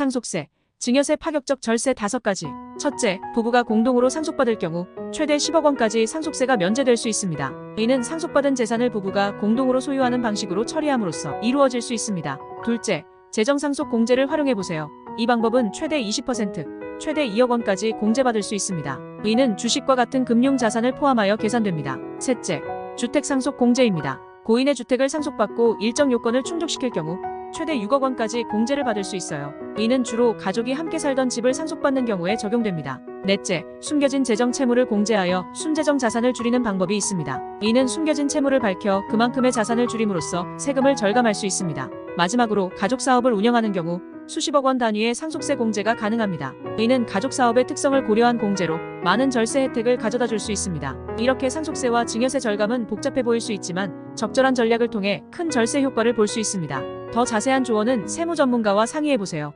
상속세, 증여세 파격적 절세 5가지. 첫째, 부부가 공동으로 상속받을 경우 최대 10억 원까지 상속세가 면제될 수 있습니다. 이는 상속받은 재산을 부부가 공동으로 소유하는 방식으로 처리함으로써 이루어질 수 있습니다. 둘째, 재정상속 공제를 활용해 보세요. 이 방법은 최대 20%, 최대 2억 원까지 공제받을 수 있습니다. 이는 주식과 같은 금융 자산을 포함하여 계산됩니다. 셋째, 주택 상속 공제입니다. 고인의 주택을 상속받고 일정 요건을 충족시킬 경우 최대 6억 원까지 공제를 받을 수 있어요. 이는 주로 가족이 함께 살던 집을 상속받는 경우에 적용됩니다. 넷째, 숨겨진 재정 채무를 공제하여 순재정 자산을 줄이는 방법이 있습니다. 이는 숨겨진 채무를 밝혀 그만큼의 자산을 줄임으로써 세금을 절감할 수 있습니다. 마지막으로 가족 사업을 운영하는 경우 수십억 원 단위의 상속세 공제가 가능합니다. 이는 가족 사업의 특성을 고려한 공제로 많은 절세 혜택을 가져다 줄 수 있습니다. 이렇게 상속세와 증여세 절감은 복잡해 보일 수 있지만 적절한 전략을 통해 큰 절세 효과를 볼 수 있습니다. 더 자세한 조언은 세무 전문가와 상의해 보세요.